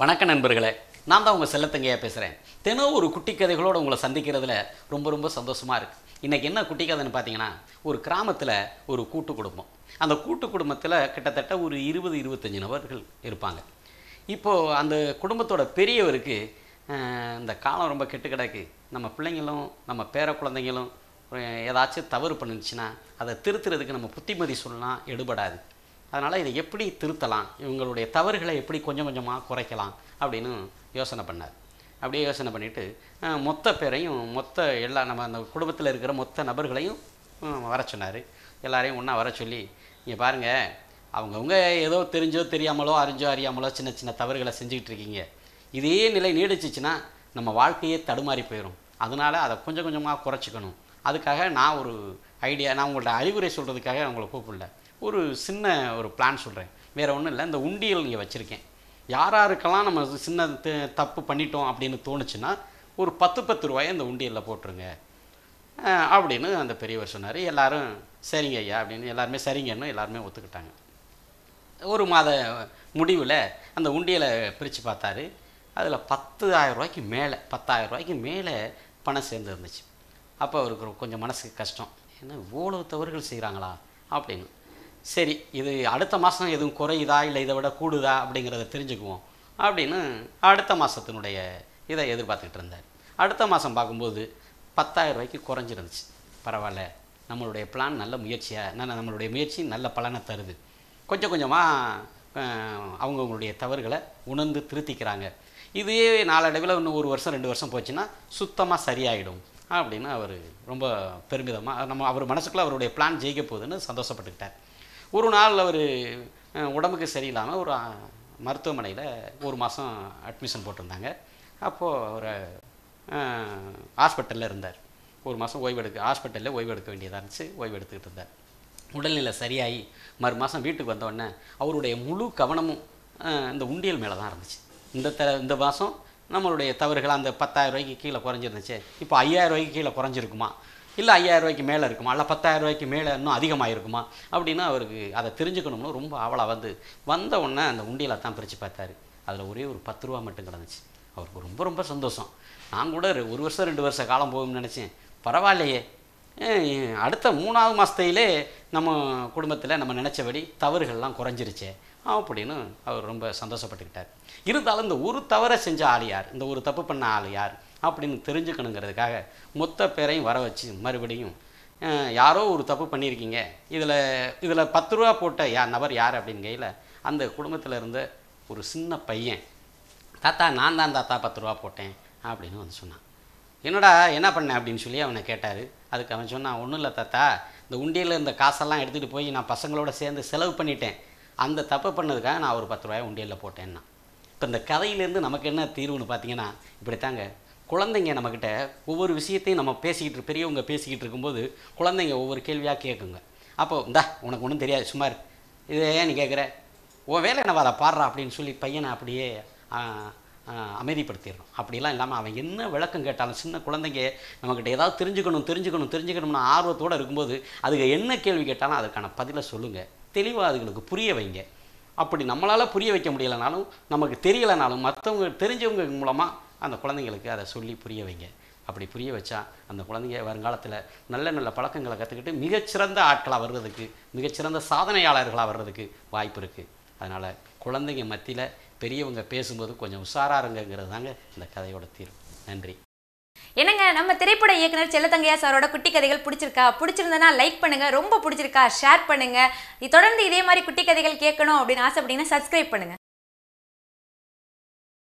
வணக்க நண்பர்களே நான் தான் உங்கள் செல்லத்தங்கையாக பேசுகிறேன் தினம் ஒரு குட்டி கதைகளோடு உங்களை சந்திக்கிறதுல ரொம்ப ரொம்ப சந்தோஷமாக இருக்குது இன்றைக்கி என்ன குட்டி கதைன்னு பார்த்தீங்கன்னா ஒரு கிராமத்தில் ஒரு கூட்டு குடும்பம். அந்த கூட்டு குடும்பத்தில் கிட்டத்தட்ட ஒரு இருபது இருபத்தஞ்சி நபர்கள் இருப்பாங்க. இப்போது அந்த குடும்பத்தோட பெரியவருக்கு இந்த காலம் ரொம்ப கெட்டு கிடக்கு. நம்ம பிள்ளைங்களும் நம்ம பேர குழந்தைங்களும் ஏதாச்சும் தவறு பண்ணுச்சுன்னா அதை திருத்துறதுக்கு நம்ம புத்திமதி சொல்லலாம் எடுபடாது. அதனால் இதை எப்படி திருத்தலாம்? இவங்களுடைய தவறுகளை எப்படி கொஞ்சம் கொஞ்சமாக குறைக்கலாம்? அப்படின்னு யோசனை பண்ணார். அப்படியே யோசனை பண்ணிவிட்டு மொத்த பேரையும் மொத்த எல்லா நம்ம அந்த குடும்பத்தில் இருக்கிற மொத்த நபர்களையும் வர சொன்னார். எல்லாரையும் ஒன்றா வர சொல்லி இங்கே பாருங்கள் அவங்கவுங்க ஏதோ தெரிஞ்சோ தெரியாமலோ அறிஞ்சோ அறியாமலோ சின்ன சின்ன தவறுகளை செஞ்சுக்கிட்டு இருக்கீங்க. இதே நிலை நீடிச்சிச்சுன்னா நம்ம வாழ்க்கையே தடுமாறி போயிடும் அதனால் அதை கொஞ்சம் கொஞ்சமாக குறைச்சிக்கணும். அதுக்காக நான் ஒரு ஐடியா நான் உங்கள்ட்ட அறிவுரை சொல்கிறதுக்காக உங்களை கூப்பிடல. ஒரு சின்ன ஒரு பிளான் சொல்கிறேன் வேறு ஒன்றும் இல்லை இந்த உண்டியல் இங்கே வச்சுருக்கேன். யார் யாருக்கெல்லாம் நம்ம சின்ன த- தப்பு பண்ணிட்டோம் அப்படின்னு தோணுச்சுன்னா ஒரு பத்து பத்து ரூபாயை இந்த உண்டியலில் போட்டுருங்க. அப்படின்னு அந்த பெரியவர் சொன்னார். எல்லாரும் சரிங்க ஐயா அப்படின்னு எல்லாருமே சரிங்கன்னு எல்லாருமே ஒத்துக்கிட்டாங்க. ஒரு மாத முடிவில் அந்த உண்டியலை பிரித்து பார்த்தாரு. அதில் பத்தாயிரம் ரூபாய்க்கு மேலே பத்தாயிரம் ரூபாய்க்கு மேலே பணம் சேர்ந்து இருந்துச்சு அப்போ அவருக்கு கொஞ்சம் மனசுக்கு கஷ்டம். ஏன்னா இவ்வளோ தவறுகள் செய்கிறாங்களா அப்படின்னு. சரி இது அடுத்த மாதம் எதுவும் குறையுதா இல்லை இதை விட கூடுதா அப்படிங்கிறத தெரிஞ்சுக்குவோம் அப்படின்னு அடுத்த மாதத்தினுடைய இதை எதிர்பார்த்துக்கிட்டு இருந்தார். அடுத்த மாதம் பார்க்கும்போது பத்தாயிரம் ரூபாய்க்கு குறைஞ்சிருந்துச்சு. பரவாயில்ல நம்மளுடைய பிளான் நல்ல முயற்சியாக நல்ல நம்மளுடைய முயற்சி நல்ல பலனை தருது. கொஞ்சம் கொஞ்சமாக அவங்கவுங்களுடைய தவறுகளை உணர்ந்து திருத்திக்கிறாங்க. இதே நாளடைவில் இன்னும் ஒரு வருஷம் ரெண்டு வருஷம் போச்சுன்னா சுத்தமாக சரியாயிடும் அப்படின்னு அவர் ரொம்ப பெருமிதமாக நம்ம அவர் மனசுக்குள்ளே அவருடைய பிளான் ஜெயிக்க போகுதுன்னு சந்தோஷப்பட்டுக்கிட்டார். ஒரு நாள் அவர் உடம்புக்கு சரியில்லாமல் ஒரு மருத்துவமனையில் ஒரு மாதம் அட்மிஷன் போட்டிருந்தாங்க. அப்போது அவர் ஹாஸ்பிட்டலில் இருந்தார். ஒரு மாதம் ஓய்வெடுக்க ஹாஸ்பிட்டலில் ஓய்வு எடுக்க வேண்டியதாக இருந்துச்சு. ஓய்வு எடுத்துக்கிட்டு இருந்தார். உடல்நிலை சரியாகி மறு மாதம் வீட்டுக்கு வந்தோடனே அவருடைய முழு கவனமும் இந்த உண்டியல் மேலே தான் இருந்துச்சு. இந்த த இந்த மாதம் நம்மளுடைய தவறுகள் அந்த பத்தாயிரம் ரூபாய்க்கு கீழே குறைஞ்சிருந்துச்சு. இப்போ ஐயாயிரம் ரூபாய்க்கு கீழே குறைஞ்சிருக்குமா? இல்லை ஐயாயிரம் ரூபாய்க்கு மேலே இருக்குமா? இல்லை பத்தாயிரம் ரூபாய்க்கு மேலே இன்னும் அதிகமாக இருக்குமா அப்படின்னு அவருக்கு அதை தெரிஞ்சுக்கணும்னு ரொம்ப ஆவலாக வந்து வந்த உடனே அந்த உண்டியலை தான் பிரித்து பார்த்தாரு. அதில் ஒரே ஒரு பத்து ரூபா மட்டும் கிடந்துச்சு. அவருக்கு ரொம்ப ரொம்ப சந்தோஷம். நான் கூட ஒரு- வருஷம் ரெண்டு வருஷம் காலம் போகும்னு நினச்சேன். பரவாயில்லையே. அடுத்த மூணாவது மாதத்தையிலே நம்ம குடும்பத்தில் நம்ம நினச்சபடி தவறுகள்லாம் குறைஞ்சிருச்சே. அப்படின்னு அவர் ரொம்ப சந்தோஷப்பட்டுக்கிட்டார். இருந்தாலும் இந்த ஒரு தவறை செஞ்ச ஆள் யார்? இந்த ஒரு தப்பு பண்ண ஆள் யார்? அப்படின்னு தெரிஞ்சுக்கணுங்கிறதுக்காக மொத்த பேரையும் வர வச்சு மறுபடியும் யாரோ ஒரு தப்பு பண்ணியிருக்கீங்க. இதில் இதில் பத்து ரூபா போட்ட யா நபர் யார் அப்படின்னு கையில் அந்த குடும்பத்தில் இருந்த ஒரு சின்ன பையன் தாத்தா நான் தான் தாத்தா பத்து ரூபா போட்டேன் அப்படின்னு வந்து சொன்னான். என்னடா என்ன பண்ண? அப்படின்னு சொல்லி அவனை கேட்டார். அதுக்கு அவன் சொன்னான் ஒன்றும் இல்லை தாத்தா இந்த உண்டியில் இருந்த காசெல்லாம் எடுத்துகிட்டு போய் நான் பசங்களோட சேர்ந்து செலவு பண்ணிட்டேன். அந்த தப்பு பண்ணதுக்காக நான் ஒரு பத்து ரூபாய் உண்டியலில் போட்டேன்னா இப்போ இந்த கதையிலேருந்து நமக்கு என்ன தீர்வுன்னு பார்த்தீங்கன்னா இப்படித்தாங்க. குழந்தைங்க நம்மக்கிட்ட ஒவ்வொரு விஷயத்தையும் நம்ம பேசிக்கிட்டு பெரியவங்க பேசிக்கிட்டு இருக்கும்போது குழந்தைங்க ஒவ்வொரு கேள்வியாக கேட்குங்க. அப்போ இந்தா உனக்கு ஒன்றும் தெரியாது சுமார் இதை ஏன் நீ கேட்குற? உன் வேலை என்ன அதை பாடுறா? அப்படின்னு சொல்லி பையனை அப்படியே ஆ, அமைதிப்படுத்திடுறோம் அப்படிலாம் இல்லாமல் அவன் என்ன விளக்கம் கேட்டாலும் சின்ன குழந்தைங்க நம்மக்கிட்ட ஏதாவது தெரிஞ்சுக்கணும் தெரிஞ்சுக்கணும் தெரிஞ்சுக்கணும்னு ஆர்வத்தோடு இருக்கும்போது அதுக்கு என்ன கேள்வி கேட்டாலும் அதுக்கான பதிலை சொல்லுங்கள் தெளிவாக அதுங்களுக்கு புரிய வைங்க. அப்படி நம்மளால் புரிய வைக்க முடியலைனாலும் நமக்கு தெரியலைனாலும் மற்றவங்க தெரிஞ்சவங்க மூலமாக அந்த குழந்தைங்களுக்கு அதை சொல்லி புரிய வைங்க. அப்படி புரிய வச்சா அந்த குழந்தைங்க வருங்காலத்தில் நல்ல நல்ல பழக்கங்களை கற்றுக்கிட்டு மிகச்சிறந்த ஆட்களாக வர்றதுக்கு மிகச்சிறந்த சாதனையாளர்களாக வர்றதுக்கு வாய்ப்பு இருக்குது அதனால் குழந்தைங்க மத்தியில் பெரியவங்க பேசும்போது கொஞ்சம் உஷாராக இருங்கிறது தாங்க இந்த கதையோட தீர்வு. நன்றி. என்னங்க நம்ம திரைப்பட இயக்குனர் செல்லத்தங்கையா சாரோட குட்டி கதைகள் பிடிச்சிருக்கா? பிடிச்சிருந்தனா லைக் பண்ணுங்க. ரொம்ப பிடிச்சிருக்கா? ஷேர் பண்ணுங்க. தொடர்ந்து இதே மாதிரி குட்டி கதைகள் கேட்கணும் அப்படின்னு ஆசைப்பட்டீங்கன்னா சப்ஸ்கிரைப் பண்ணுங்க.